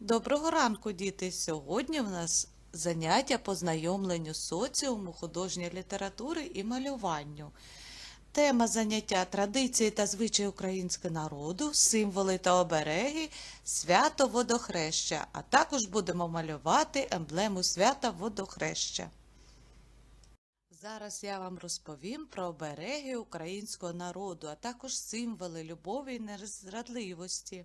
Доброго ранку, діти! Сьогодні в нас заняття по знайомленню соціуму, художньої літератури і малюванню. Тема заняття традиції та звичаї українського народу, символи та обереги, свято водохреща, а також будемо малювати емблему свята водохреща. Зараз я вам розповім про обереги українського народу, а також символи любові і незрадливості.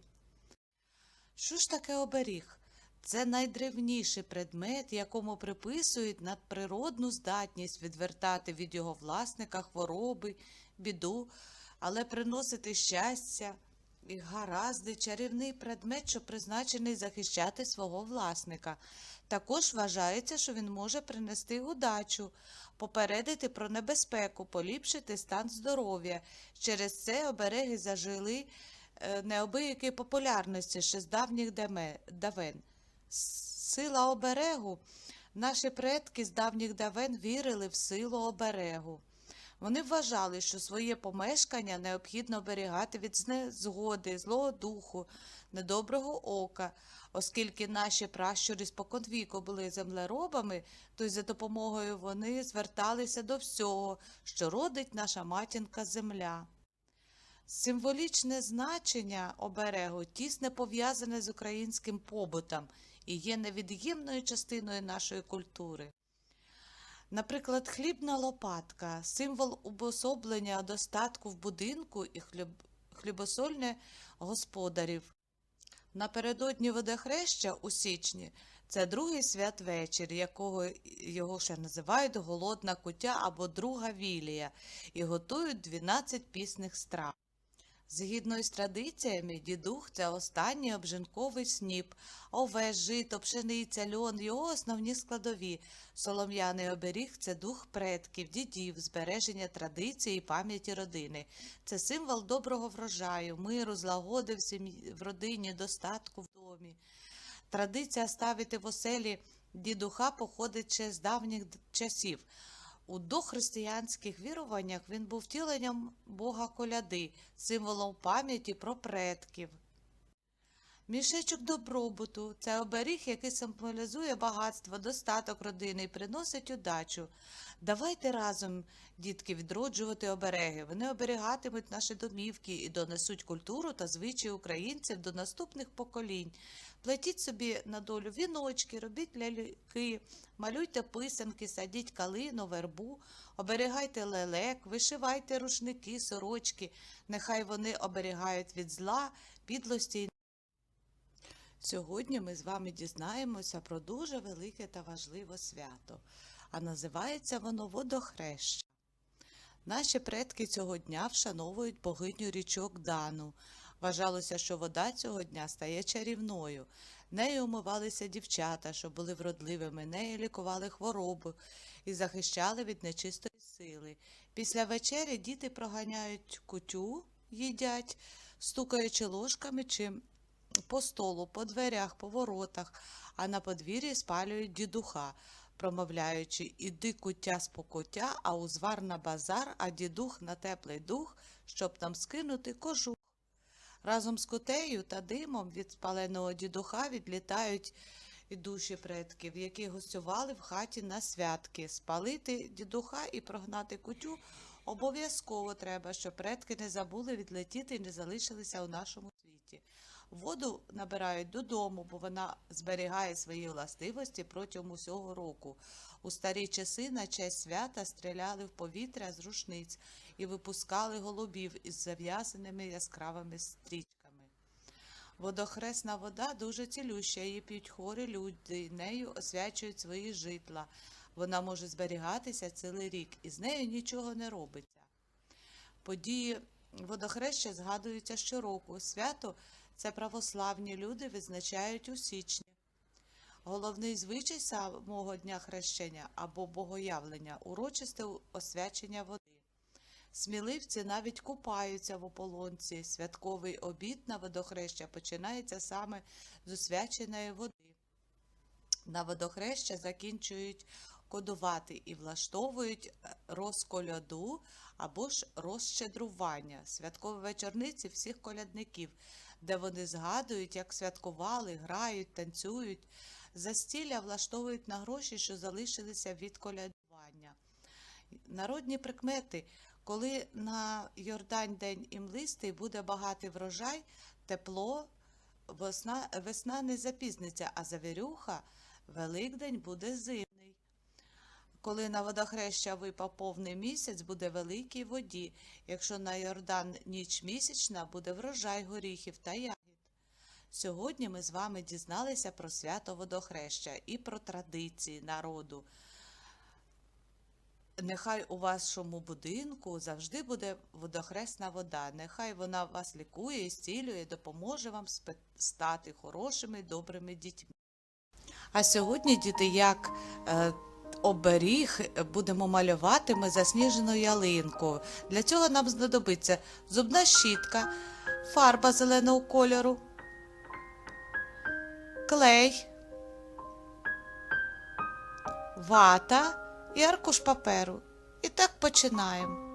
Що ж таке оберіг? Це найдревніший предмет, якому приписують надприродну здатність відвертати від його власника хвороби, біду, але приносити щастя і гаразди, чарівний предмет, що призначений захищати свого власника. Також вважається, що він може принести удачу, попередити про небезпеку, поліпшити стан здоров'я. Через це обереги зажили неабиякої популярності ще з давніх давен. Сила оберегу. Наші предки з давніх давен вірили в силу оберегу. Вони вважали, що своє помешкання необхідно оберігати від знезгоди, злого духу, недоброго ока. Оскільки наші пращури споконвіку були землеробами, то й за допомогою вони зверталися до всього, що родить наша матінка земля. Символічне значення оберегу тісне пов'язане з українським побутом і є невід'ємною частиною нашої культури. Наприклад, хлібна лопатка символ обособлення достатку в будинку і хліб... хлібосольне господарів. Напередодні водохреща у січні це другий святвечір, якого його ще називають голодна куття або друга вілія, і готують 12 пісних страв. Згідно із традиціями, дідух це останній обжинковий сніп, овес, жито, пшениця, льон, його основні складові. Солом'яний оберіг це дух предків, дідів, збереження традиції і пам'яті родини. Це символ доброго врожаю, миру, злагоди в, сім'ї, в родині, достатку в домі. Традиція ставити в оселі дідуха походить ще з давніх часів. У дохристиянських віруваннях він був втіленням Бога коляди, символом пам'яті про предків. Мішечок добробуту це оберіг, який символізує багатство, достаток родини і приносить удачу. Давайте разом, дітки, відроджувати обереги. Вони оберігатимуть наші домівки і донесуть культуру та звичаї українців до наступних поколінь. Плетіть собі на долю віночки, робіть ляльки, малюйте писанки, садіть калину, вербу, оберігайте лелек, вишивайте рушники, сорочки. Нехай вони оберігають від зла, підлості. Сьогодні ми з вами дізнаємося про дуже велике та важливе свято, а називається воно водохреща. Наші предки цього дня вшановують богиню річок Дану. Вважалося, що вода цього дня стає чарівною. Нею умивалися дівчата, що були вродливими, нею лікували хвороби і захищали від нечистої сили. Після вечері діти проганяють кутю, їдять, стукаючи ложками чи по столу, по дверях, по воротах, а на подвір'ї спалюють дідуха, промовляючи «Іди куття з покуття, а узвар на базар, а дідух на теплий дух, щоб там скинути кожух». Разом з кутею та димом від спаленого дідуха відлітають і душі предків, які гостювали в хаті на святки. Спалити дідуха і прогнати кутю обов'язково треба, щоб предки не забули відлетіти і не залишилися у нашому світі. Воду набирають додому, бо вона зберігає свої властивості протягом усього року. У старі часи на честь свята стріляли в повітря з рушниць і випускали голубів із зав'язаними яскравими стрічками. Водохресна вода дуже цілюща, її п'ють хворі люди, нею освячують свої житла. Вона може зберігатися цілий рік, і з нею нічого не робиться. Події водохреща згадуються щороку. Свято це православні люди визначають у січні. Головний звичай самого дня хрещення або богоявлення урочисте освячення води. Сміливці навіть купаються в ополонці. Святковий обід на водохреща починається саме з освяченої води. На водохреща закінчують кодувати і влаштовують е, розколяду або ж розщедрування, святкові вечорниці всіх колядників. де вони згадують, як святкували, грають, танцюють. Застілля влаштовують на гроші, що залишилися від колядування. Народні прикмети. Коли на Йордань день імлистий буде багатий врожай, тепло, весна, весна не запізниться, а завірюха Великдень буде зимний. Коли на водохреща випав повний місяць, буде великій воді. Якщо на Йордан ніч місячна, буде врожай горіхів та ягід. Сьогодні ми з вами дізналися про свято водохреща і про традиції народу. Нехай у вашому будинку завжди буде водохресна вода. Нехай вона вас лікує, зцілює, допоможе вам стати хорошими, добрими дітьми. А сьогодні, діти, як е, оберіг будемо малювати ми засніжену ялинку. Для цього нам знадобиться зубна щітка, фарба зеленого кольору, клей, вата і аркуш паперу. І так починаємо.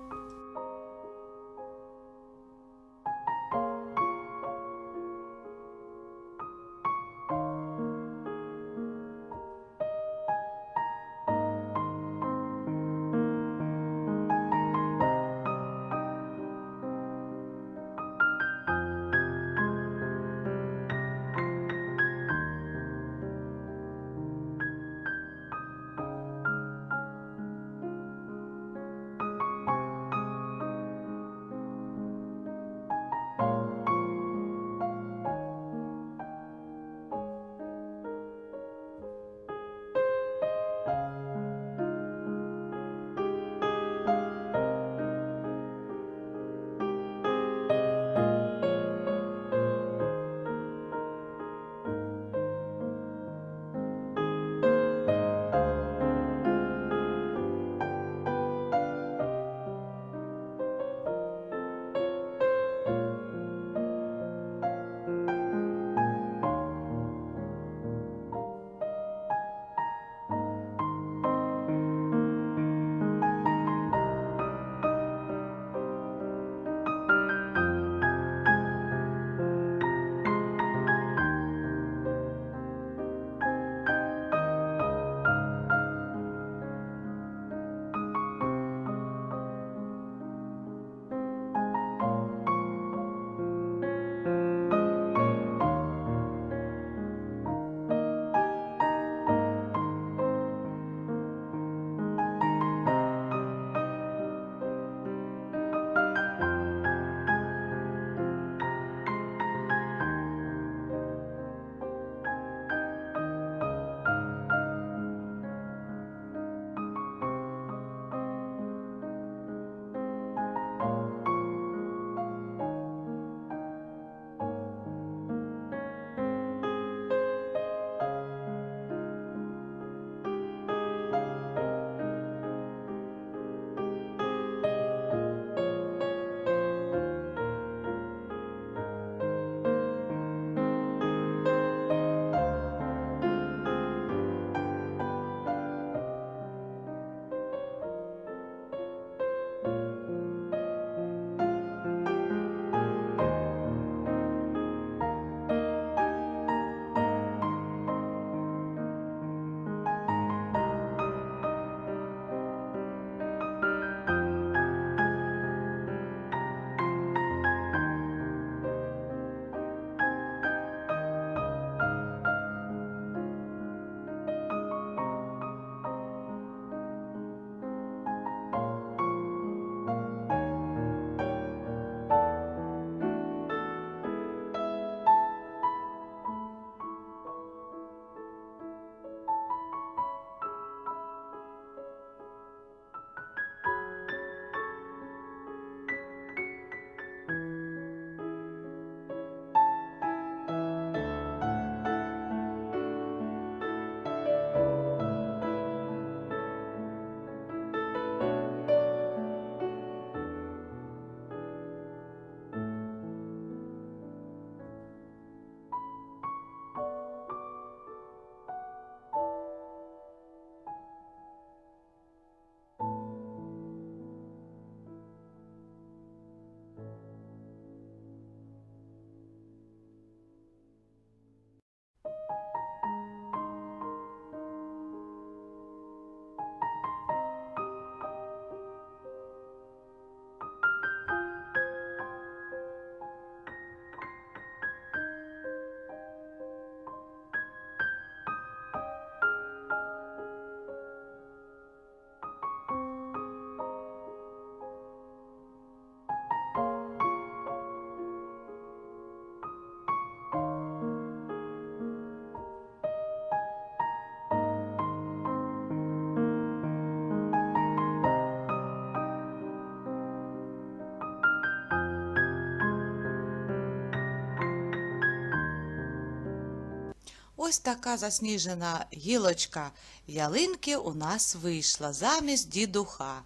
Ось така засніжена гілочка ялинки у нас вийшла замість дідуха.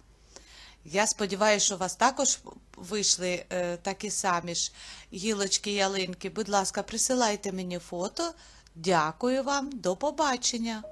Я сподіваюся, що у вас також вийшли е, такі самі ж гілочки ялинки. Будь ласка, присилайте мені фото. Дякую вам, до побачення!